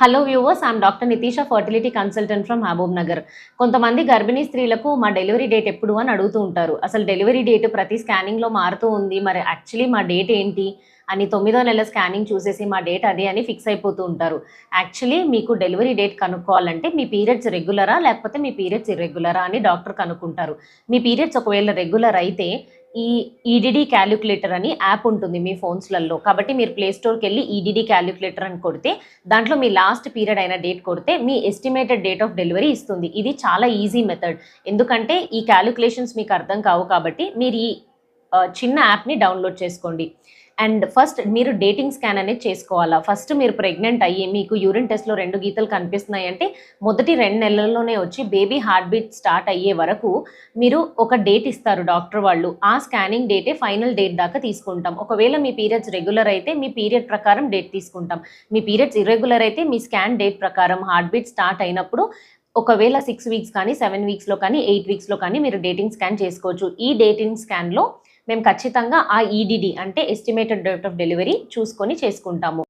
Hello viewers I'm doctor Nitisha fertility consultant from Mahabubnagar కొంతమంది గర్భిణీ స్త్రీలకు మా డెలివరీ డేట్ ఎప్పుడు అని అడుగుతూ ఉంటారు. అసలు డెలివరీ డేట్ ప్రతి స్కానింగ్లో మారుతూ ఉంది. మరి యాక్చువల్లీ మా డేట్ ఏంటి? అని తొమ్మిదో నెల స్కానింగ్ చూసేసి మా డేట్ అదే అని ఫిక్స్ అయిపోతూ ఉంటారు. యాక్చువల్లీ మీకు డెలివరీ డేట్ కనుక్కోవాలంటే మీ పీరియడ్స్ రెగ్యులరా లేకపోతే మీ పీరియడ్స్ ఇర్రెగ్యులరా అని డాక్టర్ కనుక్కుంటారు. మీ పీరియడ్స్ ఒకవేళ రెగ్యులర్ అయితే ఈ ఈడిడి క్యాలిక్యులేటర్ అని యాప్ ఉంటుంది మీ ఫోన్స్లలో. కాబట్టి మీరు ప్లే స్టోర్కి వెళ్ళి ఈడిడి క్యాలిక్యులేటర్ అని కొడితే దాంట్లో మీ లాస్ట్ పీరియడ్ అయిన డేట్ కొడితే మీ ఎస్టిమేటెడ్ డేట్ ఆఫ్ డెలివరీ ఇస్తుంది. ఇది చాలా ఈజీ మెథడ్. ఎందుకంటే ఈ క్యాలిక్యులేషన్స్ మీకు అర్థం కావు కాబట్టి మీరు ఈ చిన్న యాప్ని డౌన్లోడ్ చేసుకోండి. అండ్ ఫస్ట్ మీరు డేటింగ్ స్కాన్ అనేది చేసుకోవాలా? ఫస్ట్ మీరు ప్రెగ్నెంట్ అయ్యి మీకు యూరిన్ టెస్ట్లో రెండు గీతలు కనిపిస్తున్నాయి అంటే మొదటి రెండు నెలల్లోనే వచ్చి బేబీ హార్ట్ బీట్ స్టార్ట్ అయ్యే వరకు మీరు ఒక డేట్ ఇస్తారు డాక్టర్ వాళ్ళు. ఆ స్కానింగ్ డేటే ఫైనల్ డేట్ దాకా తీసుకుంటాం. ఒకవేళ మీ పీరియడ్స్ రెగ్యులర్ అయితే మీ పీరియడ్ ప్రకారం డేట్ తీసుకుంటాం. మీ పీరియడ్స్ ఇర్రెగ్యులర్ అయితే మీ స్కాన్ డేట్ ప్రకారం హార్ట్ బీట్ స్టార్ట్ అయినప్పుడు ఒకవేళ సిక్స్ వీక్స్ కానీ సెవెన్ వీక్స్లో కానీ ఎయిట్ వీక్స్లో కానీ మీరు డేటింగ్ స్కాన్ చేసుకోవచ్చు. ఈ డేటింగ్ స్కాన్లో మేము ఖచ్చితంగా ఆ ఈడిడి అంటే ఎస్టిమేటెడ్ డేట్ ఆఫ్ డెలివరీ చూసుకొని చేసుకుంటాము.